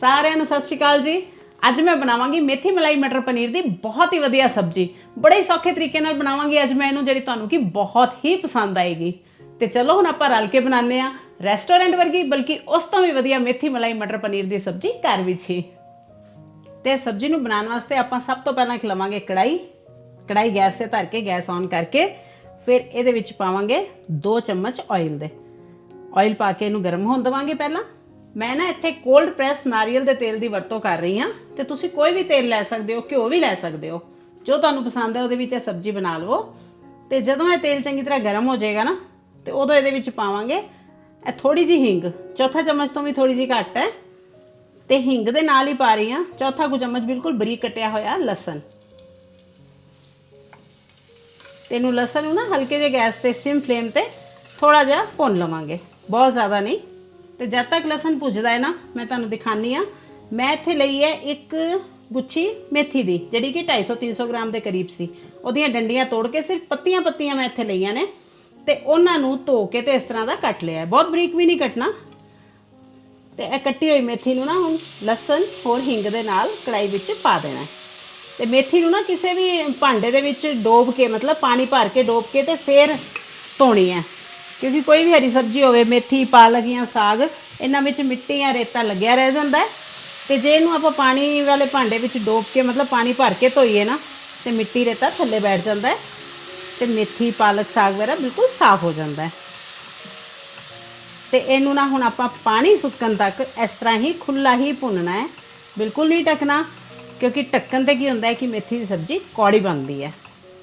ਸਾਰਿਆਂ ਨੂੰ ਸਤਿ ਸ਼੍ਰੀ ਅਕਾਲ ਜੀ। ਅੱਜ ਮੈਂ ਬਣਾਵਾਂਗੀ ਮੇਥੀ ਮਲਾਈ ਮਟਰ ਪਨੀਰ ਦੀ ਬਹੁਤ ਹੀ ਵਧੀਆ ਸਬਜ਼ੀ। ਬੜੇ ਹੀ ਸੌਖੇ ਤਰੀਕੇ ਨਾਲ ਬਣਾਵਾਂਗੀ ਅੱਜ ਮੈਂ ਇਹਨੂੰ, ਜਿਹੜੀ ਤੁਹਾਨੂੰ ਕਿ ਬਹੁਤ ਹੀ ਪਸੰਦ ਆਏਗੀ। ਤੇ ਚਲੋ ਹੁਣ ਆਪਾਂ ਰਲ ਕੇ ਬਣਾਉਂਦੇ ਆ ਰੈਸਟੋਰੈਂਟ ਵਰਗੀ, ਬਲਕਿ ਉਸ ਤੋਂ ਵੀ ਵਧੀਆ ਮੇਥੀ ਮਲਾਈ ਮਟਰ ਪਨੀਰ ਦੀ ਸਬਜ਼ੀ ਘਰ ਵਿੱਚ ਹੀ। ਤੇ ਸਬਜ਼ੀ ਨੂੰ ਬਣਾਉਣ ਵਾਸਤੇ ਆਪਾਂ ਸਭ ਤੋਂ ਪਹਿਲਾਂ ਇੱਕ ਲਵਾਂਗੇ ਕੜਾਈ ਕੜਾਈ ਗੈਸ ਤੇ ਧਰ ਕੇ, ਗੈਸ ਔਨ ਕਰਕੇ, ਫਿਰ ਇਹਦੇ ਵਿੱਚ ਪਾਵਾਂਗੇ 2 ਚਮਚ ਆਇਲ ਦੇ। ਆਇਲ ਪਾ ਕੇ ਇਹਨੂੰ ਗਰਮ ਹੋਣ ਦਵਾਂਗੇ ਪਹਿਲਾਂ। ਮੈਂ ਨਾ ਇੱਥੇ ਕੋਲਡ ਪ੍ਰੈਸ ਨਾਰੀਅਲ ਦੇ ਤੇਲ ਦੀ ਵਰਤੋਂ ਕਰ ਰਹੀ ਹਾਂ ਤੇ ਤੁਸੀਂ ਕੋਈ ਵੀ ਤੇਲ ਲੈ ਸਕਦੇ ਹੋ, ਘਿਓ ਵੀ ਲੈ ਸਕਦੇ ਹੋ। ਜੋ ਤੁਹਾਨੂੰ ਪਸੰਦ ਹੈ ਉਹਦੇ ਵਿੱਚ ਇਹ ਸਬਜ਼ੀ ਬਣਾ ਲਵੋ। ਤੇ ਜਦੋਂ ਇਹ ਤੇਲ ਚੰਗੀ ਤਰ੍ਹਾਂ ਗਰਮ ਹੋ ਜਾਏਗਾ ਨਾ, ਤੇ ਉਦੋਂ ਇਹਦੇ ਵਿੱਚ ਪਾਵਾਂਗੇ ਇਹ ਥੋੜੀ ਜਿਹੀ ਹਿੰਗ। ਚੌਥਾ ਚਮਚ ਤੋਂ ਵੀ ਥੋੜੀ ਜਿਹੀ ਘੱਟ ਹੈ। ਤੇ ਹਿੰਗ ਦੇ ਨਾਲ ਹੀ ਪਾ ਰਹੀ ਹਾਂ। ਚੌਥਾ ਕੁ ਚਮਚ ਬਿਲਕੁਲ ਬਰੀਕ ਕੱਟਿਆ ਹੋਇਆ ਲਸਣ। ਤੇ ਇਹਨੂੰ ਲਸਣ ਨੂੰ ਨਾ ਹਲਕੇ ਜਿਹੇ ਗੈਸ ਤੇ ਸਿਮ ਫਲੇਮ ਤੇ ਥੋੜਾ ਜਿਹਾ ਭੁੰਨ ਲਵਾਂਗੇ। ਬਹੁਤ ਜ਼ਿਆਦਾ ਨਹੀਂ। ਤੇ ਜਦ ਤੱਕ ਲਸਣ ਭੁੱਜਦਾ ਹੈ ਨਾ, ਮੈਂ ਤੁਹਾਨੂੰ ਦਿਖਾਨੀ ਆ ਮੈਂ ਇੱਥੇ ਲਈ ਹੈ ਇੱਕ ਗੁੱਛੀ ਮੇਥੀ ਦੀ, ਜਿਹੜੀ ਕਿ 250 300 ਗ੍ਰਾਮ ਦੇ ਕਰੀਬ ਸੀ। ਉਹਦੀਆਂ ਡੰਡੀਆਂ ਤੋੜ ਕੇ ਸਿਰਫ ਪੱਤੀਆਂ ਪੱਤੀਆਂ ਮੈਂ ਇੱਥੇ ਲਈਆਂ ਨੇ ਤੇ ਉਹਨਾਂ ਨੂੰ ਧੋ ਕੇ ਤੇ ਇਸ ਤਰ੍ਹਾਂ ਦਾ ਕੱਟ ਲਿਆ ਬਹੁਤ ਬਰੀਕ ਵੀ ਨਹੀਂ ਕੱਟਣਾ। ਤੇ ਇਹ ਕੱਟੀ ਹੋਈ ਮੇਥੀ ਨੂੰ ਨਾ ਹੁਣ ਲਸਣ ਹੋਰ ਹਿੰਗ ਦੇ ਨਾਲ ਕੜਾਈ ਵਿੱਚ ਪਾ ਦੇਣਾ ਹੈ। ਤੇ ਮੇਥੀ ਨੂੰ ਨਾ ਕਿਸੇ ਵੀ ਭਾਂਡੇ ਦੇ ਵਿੱਚ ਡੋਬ ਕੇ, ਮਤਲਬ ਪਾਣੀ ਭਰ ਕੇ ਡੋਬ ਕੇ ਤੇ ਫਿਰ ਧੋਣੀ ਹੈ। ਕਿਉਂਕਿ ਕੋਈ ਵੀ ਹਰੀ ਸਬਜ਼ੀ ਹੋਵੇ, ਮੇਥੀ, ਪਾਲਕ ਜਾਂ ਸਾਗ, ਇਹਨਾਂ ਵਿੱਚ ਮਿੱਟੀ ਜਾਂ ਰੇਤਾ ਲੱਗਿਆ ਰਹਿ ਜਾਂਦਾ ਹੈ। ਤੇ ਜੇ ਇਹਨੂੰ ਆਪਾਂ ਪਾਣੀ ਵਾਲੇ ਭਾਂਡੇ ਵਿੱਚ ਡੋਬ ਕੇ, ਮਤਲਬ ਪਾਣੀ ਭਰ ਕੇ ਧੋਈਏ ਨਾ, ਤੇ ਮਿੱਟੀ ਰੇਤਾ ਥੱਲੇ ਬੈਠ ਜਾਂਦਾ ਹੈ ਤੇ ਮੇਥੀ, ਪਾਲਕ, ਸਾਗ ਵਗੈਰਾ ਬਿਲਕੁਲ ਸਾਫ਼ ਹੋ ਜਾਂਦਾ ਹੈ। ਤੇ ਇਹਨੂੰ ਨਾ ਹੁਣ ਆਪਾਂ ਪਾਣੀ ਸੁੱਕਣ ਤੱਕ ਇਸ ਤਰ੍ਹਾਂ ਹੀ ਖੁੱਲਾ ਹੀ ਭੁੰਨਣਾ ਹੈ। ਬਿਲਕੁਲ ਨਹੀਂ ਢੱਕਣਾ, ਕਿਉਂਕਿ ਢੱਕਣ ਤੇ ਕੀ ਹੁੰਦਾ ਹੈ ਕਿ ਮੇਥੀ ਦੀ ਸਬਜ਼ੀ ਕੌੜੀ ਬਣਦੀ ਹੈ।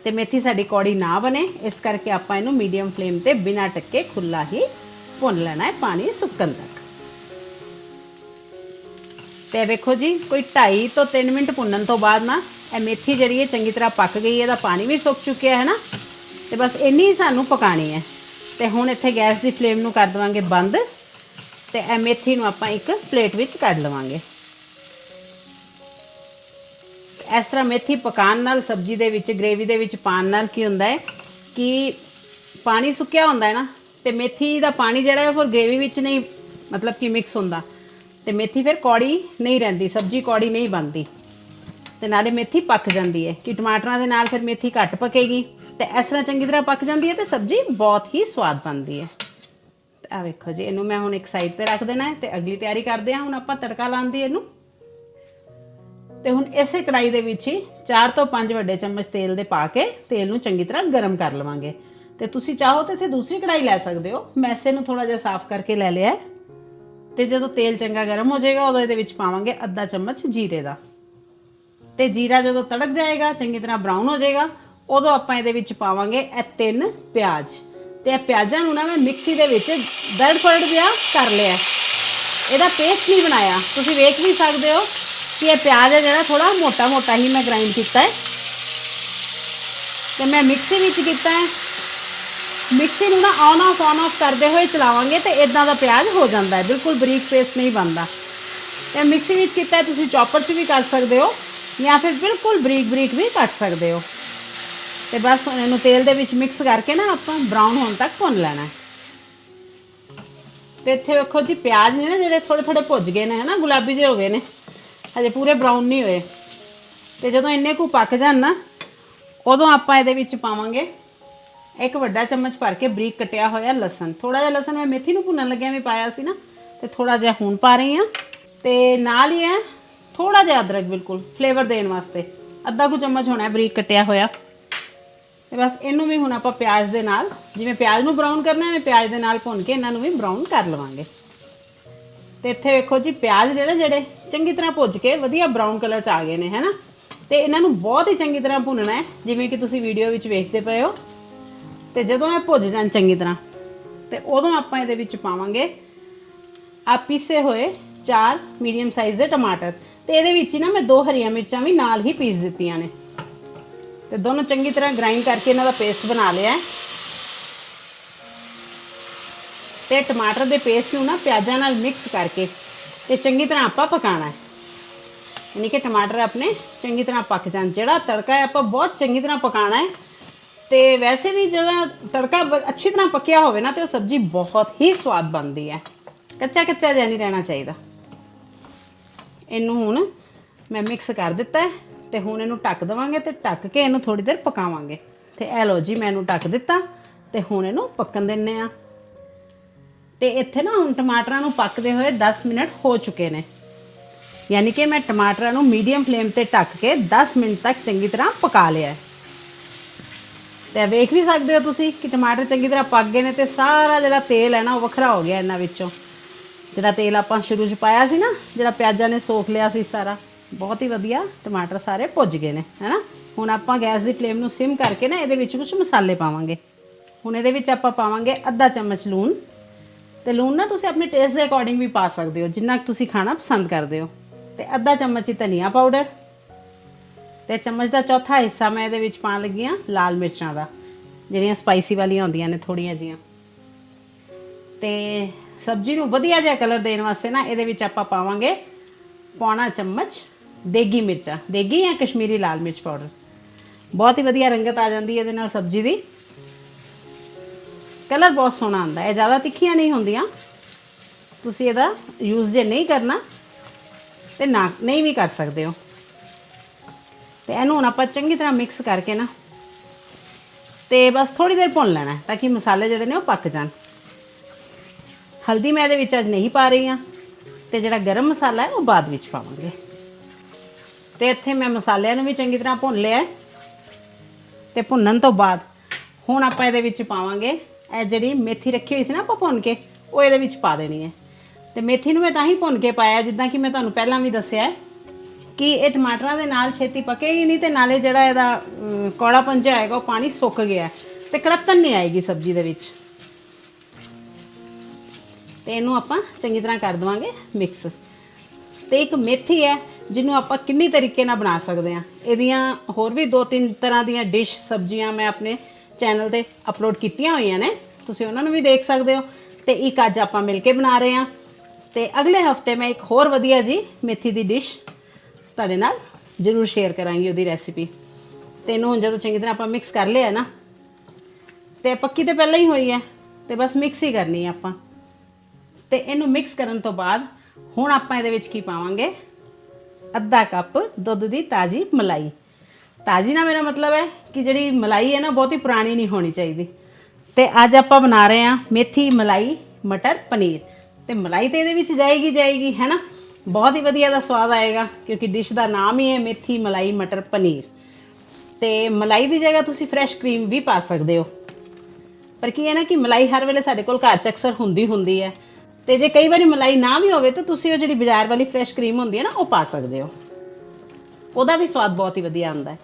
ਤੇ ਮੇਥੀ ਸਾਡੀ ਕੌੜੀ ਨਾ ਬਣੇ, ਇਸ ਕਰਕੇ ਆਪਾਂ ਇਹਨੂੰ ਮੀਡੀਅਮ ਫਲੇਮ ਤੇ ਬਿਨਾਂ ਟੱਕੇ ਖੁੱਲਾ ਹੀ ਭੁੰਨ ਲੈਣਾ ਹੈ ਪਾਣੀ ਸੁੱਕਣ ਤੱਕ। ਤੇ ਵੇਖੋ ਜੀ, ਕੋਈ 2.5 ਤੋਂ 3 ਮਿੰਟ ਭੁੰਨਣ ਤੋਂ ਬਾਅਦ ਨਾ, ਇਹ ਮੇਥੀ ਜਿਹੜੀ ਹੈ ਚੰਗੀ ਤਰ੍ਹਾਂ ਪੱਕ ਗਈ ਹੈ, ਇਹਦਾ ਪਾਣੀ ਵੀ ਸੁੱਕ ਚੁੱਕਿਆ ਹੈ ਨਾ। ਤੇ ਬਸ ਇੰਨੀ ਹੀ ਸਾਨੂੰ ਪਕਾਣੀ ਹੈ। ਤੇ ਹੁਣ ਇੱਥੇ ਗੈਸ ਦੀ ਫਲੇਮ ਨੂੰ ਕਰ ਦੇਵਾਂਗੇ ਬੰਦ। ਤੇ ਇਹ ਮੇਥੀ ਨੂੰ ਆਪਾਂ ਇੱਕ ਪਲੇਟ ਵਿੱਚ ਕੱਢ ਲਵਾਂਗੇ। ਇਸ ਤਰ੍ਹਾਂ ਮੇਥੀ ਪਕਾਉਣ ਨਾਲ, ਸਬਜ਼ੀ ਦੇ ਵਿੱਚ ਗ੍ਰੇਵੀ ਦੇ ਵਿੱਚ ਪਾਣ ਨਾਲ ਕੀ ਹੁੰਦਾ ਹੈ ਕਿ ਪਾਣੀ ਸੁੱਕਿਆ ਹੁੰਦਾ ਹੈ ਨਾ, ਤੇ ਮੇਥੀ ਦਾ ਪਾਣੀ ਜਿਹੜਾ ਹੈ ਫਿਰ ਗ੍ਰੇਵੀ ਵਿੱਚ ਨਹੀਂ, ਮਤਲਬ ਕਿ ਮਿਕਸ ਹੁੰਦਾ। ਤੇ ਮੇਥੀ ਫਿਰ ਕੌੜੀ ਨਹੀਂ ਰਹਿੰਦੀ, ਸਬਜ਼ੀ ਕੌੜੀ ਨਹੀਂ ਬਣਦੀ। ਤੇ ਨਾਲੇ ਮੇਥੀ ਪੱਕ ਜਾਂਦੀ ਹੈ ਕਿ ਟਮਾਟਰਾਂ ਦੇ ਨਾਲ ਫਿਰ ਮੇਥੀ ਘੱਟ ਪਕੇਗੀ। ਤੇ ਇਸ ਤਰ੍ਹਾਂ ਚੰਗੀ ਤਰ੍ਹਾਂ ਪੱਕ ਜਾਂਦੀ ਹੈ ਤੇ ਸਬਜ਼ੀ ਬਹੁਤ ਹੀ ਸਵਾਦ ਬਣਦੀ ਹੈ। ਤੇ ਆ ਵੇਖੋ ਜੀ, ਇਹਨੂੰ ਮੈਂ ਹੁਣ ਇੱਕ ਸਾਈਡ ਤੇ ਰੱਖ ਦੇਣਾ ਹੈ ਤੇ ਅਗਲੀ ਤਿਆਰੀ ਕਰਦੇ ਹਾਂ। ਹੁਣ ਆਪਾਂ ਤੜਕਾ ਲਾਉਣ ਦੀ ਇਹਨੂੰ ਤੇ ਹੁਣ ਇਸੇ ਕੜਾਈ ਦੇ ਵਿੱਚ ਹੀ 4 ਤੋਂ 5 ਵੱਡੇ ਚਮਚ ਤੇਲ ਦੇ ਪਾ ਕੇ ਤੇਲ ਨੂੰ ਚੰਗੀ ਤਰ੍ਹਾਂ ਗਰਮ ਕਰ ਲਵਾਂਗੇ। ਤੇ ਤੁਸੀਂ ਚਾਹੋ ਤਾਂ ਇੱਥੇ ਦੂਸਰੀ ਕੜਾਈ ਲੈ ਸਕਦੇ ਹੋ। ਮੈਂ ਇਸੇ ਨੂੰ ਥੋੜਾ ਜਿਹਾ ਸਾਫ਼ ਕਰਕੇ ਲੈ ਲਿਆ ਹੈ। ਤੇ ਜਦੋਂ ਤੇਲ ਚੰਗਾ ਗਰਮ ਹੋ ਜਾਏਗਾ, ਉਦੋਂ ਇਹਦੇ ਵਿੱਚ ਪਾਵਾਂਗੇ ਅੱਧਾ ਚਮਚ ਜੀਰੇ ਦਾ। ਤੇ ਜੀਰਾ ਜਦੋਂ ਤੜਕ ਜਾਏਗਾ, ਚੰਗੀ ਤਰ੍ਹਾਂ ਬਰਾਊਨ ਹੋ ਜਾਏਗਾ, ਉਦੋਂ ਆਪਾਂ ਇਹਦੇ ਵਿੱਚ ਪਾਵਾਂਗੇ ਇਹ ਤਿੰਨ ਪਿਆਜ਼। ਤੇ ਇਹ ਪਿਆਜ਼ਾਂ ਨੂੰ ਨਾ ਮੈਂ ਮਿਕਸੀ ਦੇ ਵਿੱਚ ਦਰੜ ਫੜੜ ਜਿਹਾ ਕਰ ਲਿਆ ਇਹਦਾ ਪੇਸਟ ਨਹੀਂ ਬਣਾਇਆ। ਤੁਸੀਂ ਵੇਖ ਵੀ ਸਕਦੇ ਹੋ ਕਿ ਇਹ ਪਿਆਜ਼ ਹੈ ਜਿਹੜਾ ਥੋੜਾ ਮੋਟਾ ਮੋਟਾ ਹੀ ਮੈਂ ਗ੍ਰਾਈਂਡ ਕੀਤਾ ਹੈ। ਤੇ ਮੈਂ ਮਿਕਸੀ ਵਿੱਚ ਕੀਤਾ ਹੈ। ਮਿਕਸੀ ਨੂੰ ਨਾ ਆਨ ਆਫ ਆਨ ਆਫ ਕਰਦੇ ਹੋਏ ਚਲਾਵਾਂਗੇ ਤੇ ਇਦਾਂ ਦਾ ਪਿਆਜ਼ ਹੋ ਜਾਂਦਾ ਹੈ। ਬਿਲਕੁਲ ਬਰੀਕ ਪੇਸਟ ਨਹੀਂ ਬਣਦਾ। ਤੇ ਮਿਕਸੀ ਵਿੱਚ ਕੀਤਾ ਹੈ, ਤੁਸੀਂ ਚੌਪਰ 'ਚ ਵੀ ਕਰ ਸਕਦੇ ਹੋ ਜਾਂ ਫਿਰ ਬਿਲਕੁਲ ਬਰੀਕ ਬਰੀਕ ਵੀ ਕੱਟ ਸਕਦੇ ਹੋ। ਤੇ ਬਸ ਹੁਣ ਇਹਨੂੰ ਤੇਲ ਦੇ ਵਿੱਚ ਮਿਕਸ ਕਰਕੇ ਨਾ ਆਪਾਂ ਬਰਾਊਨ ਹੋਣ ਤੱਕ ਭੁੰਨ ਲੈਣਾ ਹੈ। ਤੇ ਇੱਥੇ ਵੇਖੋ ਜੀ ਪਿਆਜ਼ ਨੇ ਨਾ ਜਿਹੜੇ ਥੋੜੇ ਥੋੜੇ ਭੁੱਜ ਗਏ ਨੇ ਹਨਾ ਗੁਲਾਬੀ ਜਿਹੇ ਹੋ ਗਏ ਨੇ। ਹਜੇ ਪੂਰੇ ਬਰਾਊਨ ਨਹੀਂ ਹੋਏ। ਤੇ ਜਦੋਂ ਇੰਨੇ ਕੁ ਪੱਕ ਜਾਣ ਨਾ, ਉਦੋਂ ਆਪਾਂ ਇਹਦੇ ਵਿੱਚ ਪਾਵਾਂਗੇ ਇੱਕ ਵੱਡਾ ਚਮਚ ਭਰ ਕੇ ਬਰੀਕ ਕਟਿਆ ਹੋਇਆ ਲਸਣ। ਥੋੜਾ ਜਿਹਾ ਲਸਣ ਮੈਂ ਮੇਥੀ ਨੂੰ ਭੁੰਨਣ ਲੱਗਿਆ ਵੀ ਪਾਇਆ ਸੀ ਨਾ, ਤੇ ਥੋੜਾ ਜਿਹਾ ਹੁਣ ਪਾ ਰਹੀ ਹਾਂ। ਤੇ ਨਾਲ ਹੀ ਹੈ ਥੋੜਾ ਜਿਹਾ ਅਦਰਕ ਬਿਲਕੁਲ ਫਲੇਵਰ ਦੇਣ ਵਾਸਤੇ। ਅੱਧਾ ਕੁ ਚਮਚ ਹੋਣਾ ਬਰੀਕ ਕਟਿਆ ਹੋਇਆ। ਤੇ ਬਸ ਇਹਨੂੰ ਵੀ ਹੁਣ ਆਪਾਂ ਪਿਆਜ਼ ਦੇ ਨਾਲ, ਜਿਵੇਂ ਪਿਆਜ਼ ਨੂੰ ਬਰਾਊਨ ਕਰਨਾ ਹੈ ਪਿਆਜ਼ ਦੇ ਨਾਲ ਭੁੰਨ ਕੇ ਇਹਨਾਂ ਨੂੰ ਵੀ ਬਰਾਊਨ ਕਰ ਲਵਾਂਗੇ। ਤੇ ਇੱਥੇ ਵੇਖੋ ਜੀ, ਪਿਆਜ਼ ਜਿਹੜੇ ਜਿਹੜੇ ਚੰਗੀ ਤਰ੍ਹਾਂ ਭੁੱਜ ਕੇ ਵਧੀਆ ਬਰਾਊਨ ਕਲਰ ਚ ਆ ਗਏ ਨੇ, ਹੈਨਾ? ਤੇ ਇਹਨਾਂ ਨੂੰ ਬਹੁਤ ਹੀ ਚੰਗੀ ਤਰ੍ਹਾਂ ਭੁੰਨਣਾ ਹੈ, ਜਿਵੇਂ ਕਿ ਤੁਸੀਂ ਵੀਡੀਓ ਵਿੱਚ ਵੇਖਦੇ ਪਏ ਹੋ। ਤੇ ਜਦੋਂ ਇਹ ਭੁੱਜ ਜਾਣ ਚੰਗੀ ਤਰ੍ਹਾਂ, ਤੇ ਉਦੋਂ ਆਪਾਂ ਇਹਦੇ ਵਿੱਚ ਪਾਵਾਂਗੇ ਆ ਪੀਸੇ ਹੋਏ ਚਾਰ ਮੀਡੀਅਮ ਸਾਈਜ਼ ਦੇ ਟਮਾਟਰ। ਤੇ ਇਹਦੇ ਵਿੱਚ ਹੀ ਨਾ ਮੈਂ ਦੋ ਹਰੀਆਂ ਮਿਰਚਾਂ ਵੀ ਨਾਲ ਹੀ ਪੀਸ ਦਿੱਤੀਆਂ ਨੇ। ਤੇ ਦੋਨੋਂ ਚੰਗੀ ਤਰ੍ਹਾਂ ਗ੍ਰਾਈਂਡ ਕਰਕੇ ਇਹਨਾਂ ਦਾ ਪੇਸਟ ਬਣਾ ਲਿਆ ਹੈ। ਤੇ ਟਮਾਟਰ ਦੇ ਪੇਸਟ ਨੂੰ ਨਾ ਪਿਆਜ਼ਾਂ ਨਾਲ ਮਿਕਸ ਕਰਕੇ ਤੇ ਚੰਗੀ ਤਰ੍ਹਾਂ ਆਪਾਂ ਪਕਾਣਾ ਹੈ। ਯਾਨੀ ਕਿ ਟਮਾਟਰ ਆਪਣੇ ਚੰਗੀ ਤਰ੍ਹਾਂ ਪੱਕ ਜਾਣ। ਜਿਹੜਾ ਤੜਕਾ ਹੈ, ਆਪਾਂ ਬਹੁਤ ਚੰਗੀ ਤਰ੍ਹਾਂ ਪਕਾਣਾ ਹੈ। ਤੇ ਵੈਸੇ ਵੀ ਜਦੋਂ ਤੜਕਾ ਅੱਛੀ ਤਰ੍ਹਾਂ ਪੱਕਿਆ ਹੋਵੇ ਨਾ, ਤੇ ਉਹ ਸਬਜ਼ੀ ਬਹੁਤ ਹੀ ਸਵਾਦ ਬਣਦੀ ਹੈ। ਕੱਚਾ ਕੱਚਾ ਜਿਹਾ ਨਹੀਂ ਰਹਿਣਾ ਚਾਹੀਦਾ। ਇਹਨੂੰ ਹੁਣ ਮੈਂ ਮਿਕਸ ਕਰ ਦਿੱਤਾ ਹੈ ਤੇ ਹੁਣ ਇਹਨੂੰ ਢੱਕ ਦੇਵਾਂਗੇ ਤੇ ਢੱਕ ਕੇ ਇਹਨੂੰ ਥੋੜੀ ਦੇਰ ਪਕਾਵਾਂਗੇ। ਤੇ ਇਹ ਲਓ ਜੀ, ਮੈਂ ਇਹਨੂੰ ਢੱਕ ਦਿੱਤਾ ਤੇ ਹੁਣ ਇਹਨੂੰ ਪੱਕਣ ਦਿੰਨੇ ਆ ਤੇ ਇੱਥੇ ਨਾ ਹੁਣ ਟਮਾਟਰਾਂ ਨੂੰ ਪੱਕਦੇ ਹੋਏ 10 ਮਿੰਟ ਹੋ ਚੁੱਕੇ ਨੇ। ਯਾਨੀ ਕਿ ਮੈਂ ਟਮਾਟਰਾਂ ਨੂੰ ਮੀਡੀਅਮ ਫਲੇਮ ਤੇ ਢੱਕ ਕੇ 10 ਮਿੰਟ ਤੱਕ ਚੰਗੀ ਤਰ੍ਹਾਂ ਪਕਾ ਲਿਆ ਹੈ। ਤੇ ਵੇਖ ਵੀ ਸਕਦੇ ਹੋ ਤੁਸੀਂ ਕਿ ਟਮਾਟਰ ਚੰਗੀ ਤਰ੍ਹਾਂ ਪੱਕ ਗਏ ਨੇ ਤੇ ਸਾਰਾ ਜਿਹੜਾ ਤੇਲ ਹੈ ਨਾ ਉਹ ਵੱਖਰਾ ਹੋ ਗਿਆ ਇਹਨਾਂ ਵਿੱਚੋਂ। ਜਿਹੜਾ ਤੇਲ ਆਪਾਂ ਸ਼ੁਰੂ 'ਚ ਪਾਇਆ ਸੀ ਨਾ, ਜਿਹੜਾ ਪਿਆਜ਼ਾਂ ਨੇ ਸੋਖ ਲਿਆ ਸੀ ਸਾਰਾ, ਬਹੁਤ ਹੀ ਵਧੀਆ ਟਮਾਟਰ ਸਾਰੇ ਭੁੱਜ ਗਏ ਨੇ ਹੈਨਾ ਹੁਣ ਆਪਾਂ ਗੈਸ ਦੀ ਫਲੇਮ ਨੂੰ ਸਿਮ ਕਰਕੇ ਨਾ ਇਹਦੇ ਵਿੱਚ ਕੁਝ ਮਸਾਲੇ ਪਾਵਾਂਗੇ। ਹੁਣ ਇਹਦੇ ਵਿੱਚ ਆਪਾਂ ਪਾਵਾਂਗੇ ਅੱਧਾ ਚਮਚ ਲੂਣ ਤੇ ਲੂਣ ਨਾ ਤੁਸੀਂ ਆਪਣੇ ਟੇਸਟ ਦੇ ਅਕੋਰਡਿੰਗ ਵੀ ਪਾ ਸਕਦੇ ਹੋ, ਜਿੰਨਾ ਕੁ ਤੁਸੀਂ ਖਾਣਾ ਪਸੰਦ ਕਰਦੇ ਹੋ। ਤੇ ਅੱਧਾ ਚਮਚ ਹੀ ਧਨੀਆ ਪਾਊਡਰ ਤੇ ਚਮਚ ਦਾ ਚੌਥਾ ਹਿੱਸਾ ਮੈਂ ਇਹਦੇ ਵਿੱਚ ਪਾਣ ਲੱਗੀ ਹਾਂ ਲਾਲ ਮਿਰਚਾਂ ਦਾ, ਜਿਹੜੀਆਂ ਸਪਾਈਸੀ ਵਾਲੀਆਂ ਹੁੰਦੀਆਂ ਨੇ ਥੋੜੀਆਂ ਜੀਆਂ ਤੇ ਸਬਜ਼ੀ ਨੂੰ ਵਧੀਆ ਜਿਹਾ ਕਲਰ ਦੇਣ ਵਾਸਤੇ ਨਾ ਇਹਦੇ ਵਿੱਚ ਆਪਾਂ ਪਾਵਾਂਗੇ ਪੌਣਾ ਚਮਚ ਦੇਗੀ ਮਿਰਚਾਂ, ਦੇਗੀ ਜਾਂ ਕਸ਼ਮੀਰੀ ਲਾਲ ਮਿਰਚ ਪਾਊਡਰ ਬਹੁਤ ਹੀ ਵਧੀਆ ਰੰਗਤ ਆ ਜਾਂਦੀ ਹੈ ਇਹਦੇ ਨਾਲ ਸਬਜ਼ੀ ਦੀ। ਕਲਰ ਬਹੁਤ ਸੋਹਣਾ ਆਉਂਦਾ ਹੈ ਜ਼ਿਆਦਾ ਤਿੱਖੀਆਂ ਨਹੀਂ ਹੁੰਦੀਆਂ। ਤੁਸੀਂ ਇਹਦਾ ਯੂਜ਼ ਜੇ ਨਹੀਂ ਕਰਨਾ, ਤੇ ਨਾ, ਨਹੀਂ ਵੀ ਕਰ ਸਕਦੇ ਹੋ। ਤੇ ਇਹਨੂੰ ਹੁਣ ਆਪਾਂ ਚੰਗੀ ਤਰ੍ਹਾਂ ਮਿਕਸ ਕਰਕੇ ਨਾ, ਤੇ ਬਸ ਥੋੜੀ ਦੇਰ ਭੁੰਨ ਲੈਣਾ ਤਾਂ ਕਿ ਮਸਾਲੇ ਜਿਹੜੇ ਨੇ ਉਹ ਪੱਕ ਜਾਣ। ਹਲਦੀ ਮੈਂ ਇਹਦੇ ਵਿੱਚ ਅੱਜ ਨਹੀਂ ਪਾ ਰਹੀ ਹਾਂ, ਤੇ ਜਿਹੜਾ ਗਰਮ ਮਸਾਲਾ ਹੈ ਉਹ ਬਾਅਦ ਵਿੱਚ ਪਾਵਾਂਗੇ। ਤੇ ਇੱਥੇ ਮੈਂ ਮਸਾਲਿਆਂ ਨੂੰ ਵੀ ਚੰਗੀ ਤਰ੍ਹਾਂ ਭੁੰਨ ਲਿਆ ਹੈ। ਤੇ ਭੁੰਨਣ ਤੋਂ ਬਾਅਦ ਹੁਣ ਆਪਾਂ ਇਹਦੇ ਵਿੱਚ ਪਾਵਾਂਗੇ ਇਹ ਜਿਹੜੀ ਮੇਥੀ ਰੱਖੀ ਹੋਈ ਸੀ ਨਾ ਆਪਾਂ ਭੁੰਨ ਕੇ, ਉਹ ਇਹਦੇ ਵਿੱਚ ਪਾ ਦੇਣੀ ਹੈ। ਤੇ ਮੇਥੀ ਨੂੰ ਮੈਂ ਤਾਂ ਹੀ ਭੁੰਨ ਕੇ ਪਾਇਆ, ਜਿੱਦਾਂ ਕਿ ਮੈਂ ਤੁਹਾਨੂੰ ਪਹਿਲਾਂ ਵੀ ਦੱਸਿਆ ਹੈ ਕਿ ਇਹ ਟਮਾਟਰਾਂ ਦੇ ਨਾਲ ਛੇਤੀ ਪਕੇਗੀ ਨਹੀਂ ਤੇ ਨਾਲੇ ਜਿਹੜਾ ਇਹਦਾ ਕੌੜਾ ਪੰਜਾ ਆਏਗਾ, ਉਹ ਪਾਣੀ ਸੁੱਕ ਗਿਆ ਹੈ ਤੇ ਕੜਤਨ ਨਹੀਂ ਆਏਗੀ ਸਬਜ਼ੀ ਦੇ ਵਿੱਚ। ਤੇ ਇਹਨੂੰ ਆਪਾਂ ਚੰਗੀ ਤਰ੍ਹਾਂ ਕਰ ਦਵਾਂਗੇ ਮਿਕਸ। ਤੇ ਇੱਕ ਮੇਥੀ ਹੈ, ਜਿਹਨੂੰ ਆਪਾਂ ਕਿੰਨੀ ਤਰੀਕੇ ਨਾਲ ਬਣਾ ਸਕਦੇ ਹਾਂ। ਇਹਦੀਆਂ ਹੋਰ ਵੀ ਦੋ ਤਿੰਨ ਤਰ੍ਹਾਂ ਦੀਆਂ ਡਿਸ਼, ਸਬਜ਼ੀਆਂ ਮੈਂ ਆਪਣੇ ਚੈਨਲ ਤੇ ਅਪਲੋਡ ਕੀਤੀਆਂ ਹੋਈਆਂ ਨੇ, ਤੁਸੀਂ ਉਹਨਾਂ ਨੂੰ ਵੀ ਦੇਖ ਸਕਦੇ ਹੋ। ਤੇ ਇੱਕ ਅੱਜ ਆਪਾਂ ਮਿਲ ਕੇ ਬਣਾ ਰਹੇ ਹਾਂ। ਤੇ ਅਗਲੇ ਹਫ਼ਤੇ ਮੈਂ ਇੱਕ ਹੋਰ ਵਧੀਆ ਜੀ ਮੇਥੀ ਦੀ ਡਿਸ਼ ਤੁਹਾਡੇ ਨਾਲ ਜ਼ਰੂਰ ਸ਼ੇਅਰ ਕਰਾਂਗੀ ਉਹਦੀ ਰੈਸਿਪੀ ਤੇ ਇਹਨੂੰ ਜਦੋਂ ਚੰਗੀ ਤਰ੍ਹਾਂ ਆਪਾਂ ਮਿਕਸ ਕਰ ਲਿਆ ਨਾ, ਤੇ ਪੱਕੀ ਤੇ ਪਹਿਲਾਂ ਹੀ ਹੋਈ ਹੈ, ਤੇ ਬਸ ਮਿਕਸ ਹੀ ਕਰਨੀ ਹੈ ਆਪਾਂ। ਤੇ ਇਹਨੂੰ ਮਿਕਸ ਕਰਨ ਤੋਂ ਬਾਅਦ ਹੁਣ ਆਪਾਂ ਇਹਦੇ ਵਿੱਚ ਕੀ ਪਾਵਾਂਗੇ? ਅੱਧਾ ਕੱਪ ਦੁੱਧ ਦੀ ਤਾਜ਼ੀ ਮਲਾਈ। ਤਾਜ਼ੀ ਨਾ ਮੇਰਾ ਮਤਲਬ ਹੈ ਕਿ ਜਿਹੜੀ ਮਲਾਈ ਹੈ ਨਾ, ਬਹੁਤੀ ਪੁਰਾਣੀ ਨਹੀਂ ਹੋਣੀ ਚਾਹੀਦੀ। ਤੇ ਅੱਜ ਆਪਾਂ ਬਣਾ ਰਹੇ ਹਾਂ ਮੇਥੀ ਮਲਾਈ, ਮਟਰ, ਪਨੀਰ। ਤੇ ਮਲਾਈ ਤੇ ਇਹਦੇ ਵਿੱਚ ਜਾਏਗੀ ਜਾਏਗੀ, ਹੈ ਨਾ? ਬਹੁਤ ਹੀ ਵਧੀਆ ਦਾ ਸਵਾਦ ਆਏਗਾ, ਕਿਉਂਕਿ ਡਿਸ਼ ਦਾ ਨਾਮ ਹੀ ਹੈ ਮੇਥੀ ਮਲਾਈ, ਮਟਰ, ਪਨੀਰ। ਤੇ ਮਲਾਈ ਦੀ ਜਗ੍ਹਾ ਤੁਸੀਂ ਫਰੈਸ਼ ਕਰੀਮ ਵੀ ਪਾ ਸਕਦੇ ਹੋ। ਪਰ ਕੀ ਹੈ ਨਾ ਕਿ ਮਲਾਈ ਹਰ ਵੇਲੇ ਸਾਡੇ ਕੋਲ ਘਰ ਚ ਅਕਸਰ ਹੁੰਦੀ ਹੁੰਦੀ ਹੈ। ਤੇ ਜੇ ਕਈ ਵਾਰੀ ਮਲਾਈ ਨਾ ਵੀ ਹੋਵੇ, ਤਾਂ ਤੁਸੀਂ ਉਹ ਜਿਹੜੀ ਬਾਜ਼ਾਰ ਵਾਲੀ ਫਰੈਸ਼ ਕਰੀਮ ਹੁੰਦੀ ਹੈ ਨਾ, ਉਹ ਪਾ ਸਕਦੇ ਹੋ। ਉਹਦਾ ਵੀ ਸਵਾਦ ਬਹੁਤ ਹੀ ਵਧੀਆ ਆਉਂਦਾ ਹੈ।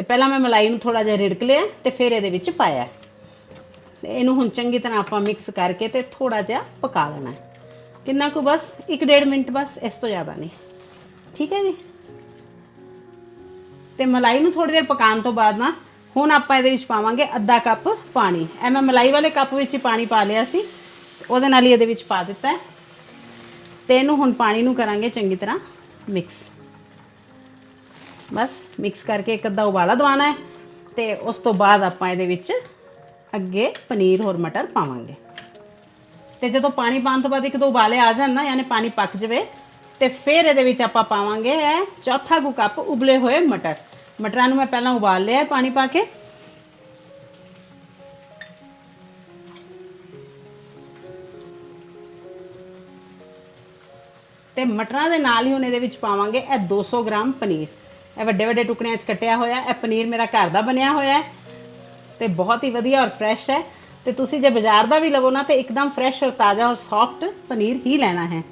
ਤੇ ਪਹਿਲਾਂ ਮੈਂ ਮਲਾਈ ਨੂੰ ਥੋੜਾ ਜਿਹਾ ਰਿੜਕ ਲਿਆ ਤੇ ਫਿਰ ਇਹਦੇ ਵਿੱਚ ਪਾਇਆ। ਤੇ ਇਹਨੂੰ ਹੁਣ ਚੰਗੀ ਤਰ੍ਹਾਂ ਆਪਾਂ ਮਿਕਸ ਕਰਕੇ ਤੇ ਥੋੜਾ ਜਿਹਾ ਪਕਾ ਲੈਣਾ। ਕਿੰਨਾ ਕੁ ਬਸ? 1.5 ਮਿੰਟ ਬਸ, ਇਸ ਤੋਂ ਜ਼ਿਆਦਾ ਨਹੀਂ। ਠੀਕ ਹੈ ਜੀ? ਤੇ ਮਲਾਈ ਨੂੰ ਥੋੜੀ ਦੇਰ ਪਕਾਉਣ ਤੋਂ ਬਾਅਦ ਨਾ, ਹੁਣ ਆਪਾਂ ਇਹਦੇ ਵਿੱਚ ਪਾਵਾਂਗੇ ਅੱਧਾ ਕੱਪ ਪਾਣੀ। ਐ ਮੈਂ ਮਲਾਈ ਵਾਲੇ ਕੱਪ ਵਿੱਚ ਹੀ ਪਾਣੀ ਪਾ ਲਿਆ ਸੀ, ਉਹਦੇ ਨਾਲ ਹੀ ਇਹਦੇ ਵਿੱਚ ਪਾ ਦਿੱਤਾ ਹੈ। ਤੇ ਇਹਨੂੰ ਹੁਣ ਪਾਣੀ ਨੂੰ ਕਰਾਂਗੇ ਚੰਗੀ ਤਰ੍ਹਾਂ ਮਿਕਸ ਬਸ ਮਿਕਸ ਕਰਕੇ ਇੱਕ ਅੱਧਾ ਉਬਾਲਾ ਦਵਾਣਾ ਹੈ ਤੇ ਉਸ ਤੋਂ ਬਾਅਦ ਆਪਾਂ ਇਹਦੇ ਵਿੱਚ ਅੱਗੇ ਪਨੀਰ ਹੋਰ ਮਟਰ ਪਾਵਾਂਗੇ। ਤੇ ਜਦੋਂ ਪਾਣੀ ਪਾਉਣ ਤੋਂ ਬਾਅਦ ਇੱਕ ਦੋ ਉਬਾਲੇ ਆ ਜਾਣ ਨਾ, ਯਾਨੀ ਪਾਣੀ ਪੱਕ ਜਾਵੇ, ਤੇ ਫਿਰ ਇਹਦੇ ਵਿੱਚ ਆਪਾਂ ਪਾਵਾਂਗੇ ਇਹ ਚੌਥਾ ਕੁ ਕੱਪ ਉਬਲੇ ਹੋਏ ਮਟਰ। ਮਟਰਾਂ ਨੂੰ ਮੈਂ ਪਹਿਲਾਂ ਉਬਾਲ ਲਿਆ ਪਾਣੀ ਪਾ ਕੇ। ਤੇ ਮਟਰਾਂ ਦੇ ਨਾਲ ਹੀ ਹੁਣ ਇਹਦੇ ਵਿੱਚ ਪਾਵਾਂਗੇ ਇਹ 200 ਗ੍ਰਾਮ ਪਨੀਰ। ਇਹ ਵੱਡੇ ਵੱਡੇ ਟੁਕੜਿਆਂ 'ਚ ਕੱਟਿਆ ਹੋਇਆ ਇਹ ਪਨੀਰ ਮੇਰਾ ਘਰ ਦਾ ਬਣਿਆ ਹੋਇਆ ਹੈ ਤੇ ਬਹੁਤ ਹੀ ਵਧੀਆ ਔਰ ਫਰੈਸ਼ ਹੈ। ਤੇ ਤੁਸੀਂ ਜੇ ਬਾਜ਼ਾਰ ਦਾ ਵੀ ਲਵੋ ਨਾ ਤੇ ਇੱਕਦਮ ਫਰੈਸ਼ ਔਰ ਤਾਜ਼ਾ ਔਰ ਸੌਫਟ ਪਨੀਰ ਹੀ ਲੈਣਾ ਹੈ।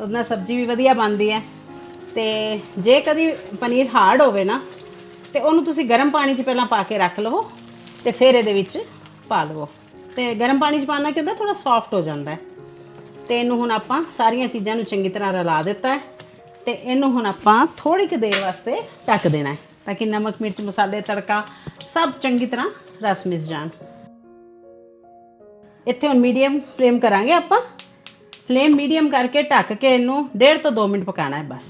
ਉਹਦੇ ਨਾਲ ਸਬਜ਼ੀ ਵੀ ਵਧੀਆ ਬਣਦੀ ਹੈ। ਤੇ ਜੇ ਕਦੀ ਪਨੀਰ ਹਾਰਡ ਹੋਵੇ ਨਾ, ਤੇ ਉਹਨੂੰ ਤੁਸੀਂ ਗਰਮ ਪਾਣੀ 'ਚ ਪਹਿਲਾਂ ਪਾ ਕੇ ਰੱਖ ਲਵੋ ਤੇ ਫਿਰ ਇਹਦੇ ਵਿੱਚ ਪਾ ਲਵੋ। ਤੇ ਗਰਮ ਪਾਣੀ 'ਚ ਪਾਣਾ ਕਿ ਹੁੰਦਾ? ਥੋੜਾ ਸੌਫਟ ਹੋ ਜਾਂਦਾ ਹੈ। ਤੇ ਇਹਨੂੰ ਹੁਣ ਆਪਾਂ ਸਾਰੀਆਂ ਚੀਜ਼ਾਂ ਨੂੰ ਚੰਗੀ ਤਰ੍ਹਾਂ ਰਲਾ ਦਿੱਤਾ ਹੈ। ਤੇ ਇਹਨੂੰ ਹੁਣ ਆਪਾਂ ਥੋੜੀ ਕੁ ਦੇਰ ਵਾਸਤੇ ਢੱਕ ਦੇਣਾ ਹੈ, ਤਾਂ ਕਿ ਨਮਕ, ਮਿਰਚ, ਮਸਾਲੇ, ਤੜਕਾ ਸਭ ਚੰਗੀ ਤਰ੍ਹਾਂ ਰਸ ਮਿਸ ਜਾਣ। ਇੱਥੇ ਹੁਣ ਮੀਡੀਅਮ ਫਲੇਮ ਕਰਾਂਗੇ ਆਪਾਂ। ਫਲੇਮ ਮੀਡੀਅਮ ਕਰਕੇ ਢੱਕ ਕੇ ਇਹਨੂੰ 1.5 ਤੋਂ 2 ਮਿੰਟ ਪਕਾਣਾ ਹੈ ਬਸ।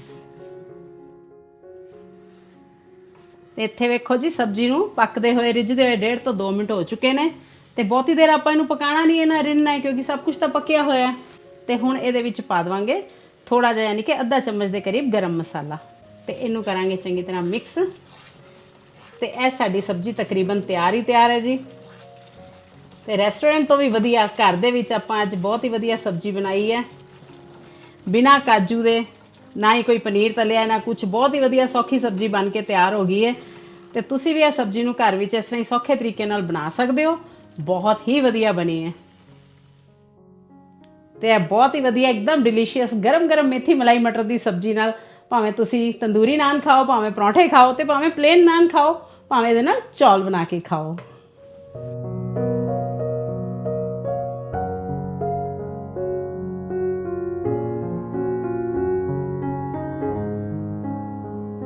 ਤੇ ਇੱਥੇ ਵੇਖੋ ਜੀ, ਸਬਜ਼ੀ ਨੂੰ ਪੱਕਦੇ ਹੋਏ, ਰਿੱਝਦੇ ਹੋਏ 1.5 ਤੋਂ 2 ਮਿੰਟ ਹੋ ਚੁੱਕੇ ਨੇ। ਤੇ ਬਹੁਤੀ ਦੇਰ ਆਪਾਂ ਇਹਨੂੰ ਪਕਾਣਾ ਨਹੀਂ ਹੈ ਨਾ ਰਿੰਨਣਾ ਹੈ, ਕਿਉਂਕਿ ਸਭ ਕੁਝ ਤਾਂ ਪੱਕਿਆ ਹੋਇਆ ਹੈ। ਤੇ ਹੁਣ ਇਹਦੇ ਵਿੱਚ ਪਾ ਦਵਾਂਗੇ ਥੋੜਾ ਜਿਹਾ ਯਾਨੀ ਕਿ ਅੱਧਾ ਚਮਚ ਦੇ ਕਰੀਬ ਗਰਮ ਮਸਾਲਾ। ਤੇ ਇਹਨੂੰ ਕਰਾਂਗੇ ਚੰਗੀ ਤਰ੍ਹਾਂ ਮਿਕਸ ਤੇ ਇਹ ਸਾਡੀ ਸਬਜ਼ੀ ਤਕਰੀਬਨ ਤਿਆਰ ਹੀ ਤਿਆਰ ਹੈ ਜੀ। ਤੇ ਰੈਸਟੋਰੈਂਟ ਤੋਂ ਵੀ ਵਧੀਆ, ਘਰ ਦੇ ਵਿੱਚ ਆਪਾਂ ਅੱਜ ਬਹੁਤ ਹੀ ਵਧੀਆ ਸਬਜ਼ੀ ਬਣਾਈ ਹੈ। ਬਿਨਾ ਕਾਜੂ ਦੇ, ਨਾ ਹੀ ਕੋਈ ਪਨੀਰ ਤਲਿਆ, ਨਾ ਕੁਝ ਬਹੁਤ ਹੀ ਵਧੀਆ ਸੌਖੀ ਸਬਜ਼ੀ ਬਣ ਕੇ ਤਿਆਰ ਹੋ ਗਈ ਹੈ। ਤੇ ਤੁਸੀਂ ਵੀ ਇਹ ਸਬਜ਼ੀ ਨੂੰ ਘਰ ਵਿੱਚ ਇਸ ਤਰ੍ਹਾਂ ਹੀ ਸੌਖੇ ਤਰੀਕੇ ਨਾਲ ਬਣਾ ਸਕਦੇ ਹੋ। ਬਹੁਤ ਹੀ ਵਧੀਆ ਬਣੀ ਹੈ। ਤੇ ਇਹ ਬਹੁਤ ਹੀ ਵਧੀਆ, ਇੱਕਦਮ ਡਿਲੀਸ਼ੀਅਸ ਗਰਮ-ਗਰਮ ਮੇਥੀ ਮਲਾਈ ਮਟਰ ਦੀ ਸਬਜ਼ੀ ਨਾਲ ਭਾਵੇਂ ਤੁਸੀਂ ਤੰਦੂਰੀ ਨਾਨ ਖਾਓ, ਭਾਵੇਂ ਪਰੌਂਠੇ ਖਾਓ ਤੇ ਭਾਵੇਂ ਪਲੇਨ ਨਾਨ ਖਾਓ, ਭਾਵੇਂ ਇਹਦੇ ਨਾਲ ਚੌਲ ਬਣਾ ਕੇ ਖਾਓ।